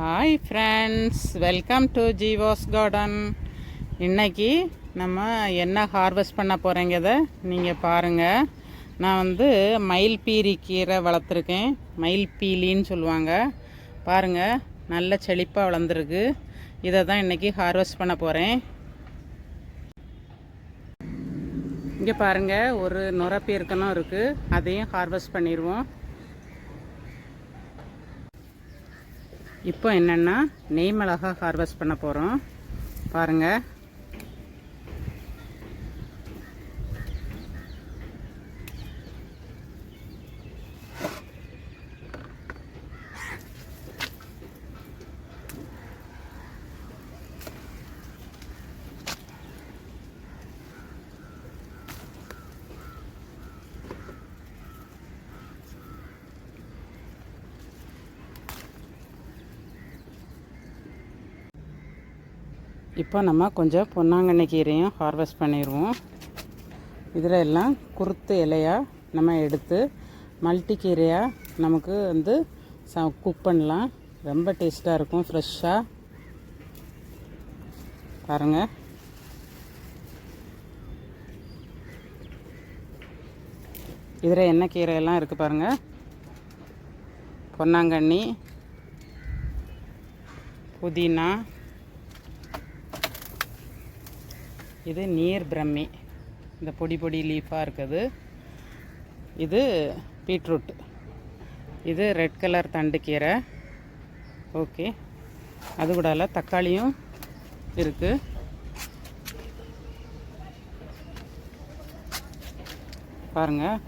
Hi friends welcome to Jeevo's garden இன்னைக்கு நம்ம என்ன ஹார்வெஸ்ட் பண்ண போகிறேங்கிறத நீங்கள் பாருங்கள் நான் வந்து மயில்பீரி கீரை வளர்த்துருக்கேன். மயில்பீலின்னு சொல்லுவாங்க. பாருங்கள் நல்ல செழிப்பாக வளர்ந்துருக்கு. இதை தான் இன்றைக்கி ஹார்வெஸ்ட் பண்ண போகிறேன் இங்கே பாருங்கள் ஒரு நுரப்பீர்க்கணும் இருக்குது அதையும் ஹார்வெஸ்ட் பண்ணிடுவோம். இப்போ என்னென்னா நெய் மிளகா ஹார்வெஸ்ட் பண்ண போகிறோம் பாருங்கள் இப்போ நம்ம கொஞ்சம் பொன்னாங்கண்ணி கீரையும் ஹார்வெஸ்ட் பண்ணிடுவோம். இதில் எல்லாம் குருத்து இலையாக நம்ம எடுத்து மல்டி கீரையாக நமக்கு வந்து ச குக் பண்ணலாம். ரொம்ப டேஸ்ட்டாக இருக்கும் ஃப்ரெஷ்ஷாக பாருங்கள் இதில் என்ன கீரையெல்லாம் இருக்குது பாருங்கள் பொன்னாங்கண்ணி புதினா இது நீர் பிரம்மி. இந்த பொடி பொடி லீஃபாக இருக்குது. இது பீட்ரூட். இது ரெட் கலர் தண்டு கீரை ஓகே. அது கூடால தக்காளியும் இருக்குது பாருங்கள்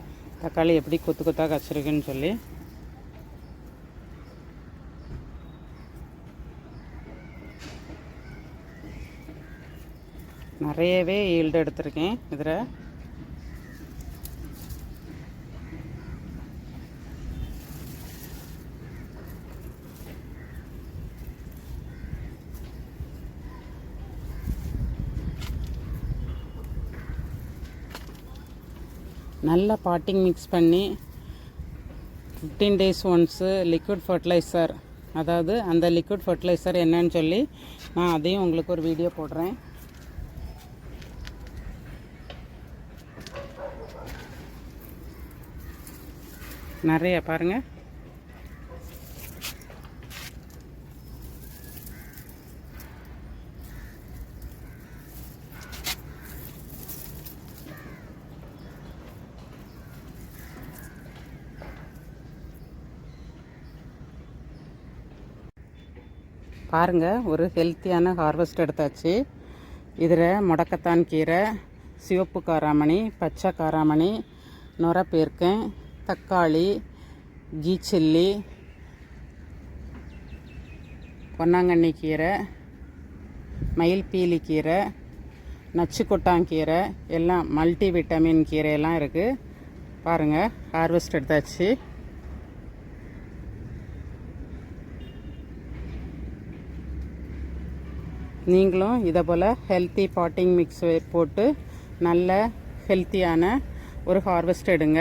தக்காளி எப்படி கொத்து கொத்தாக வச்சுருக்குன்னு சொல்லி. நிறையவே ஈல்டு எடுத்திருக்கேன் இதில். நல்லா பாட்டிங் மிக்ஸ் பண்ணி fifteen days once liquid fertiliser அதாவது அந்த லிக்விட் ஃபர்டிலைசர் என்னன்னு சொல்லி நான் அதையும் உங்களுக்கு ஒரு வீடியோ போடுறேன். நிறைய பாருங்கள் பாருங்கள் ஒரு ஹெல்த்தியான ஹார்வெஸ்ட் எடுத்தாச்சு. இதில் முடக்கத்தான் கீரை சிவப்பு காராமணி பச்சை காராமணி நுரப்பேர்க்கன் தக்காளி கீ சில்லி பொன்னாங்கண்ணி கீரை மயில் பீலி கீரை நச்சு கொட்டாங்கீரை எல்லாம் மல்டி விட்டமின் கீரையெல்லாம் இருக்குது பாருங்கள் ஹார்வெஸ்ட் எடுத்தாச்சு. நீங்களும் இதை போல் ஹெல்த்தி பாட்டிங் மிக்ஸ் போட்டு நல்ல ஹெல்த்தியான ஒரு ஹார்வெஸ்ட் எடுங்க.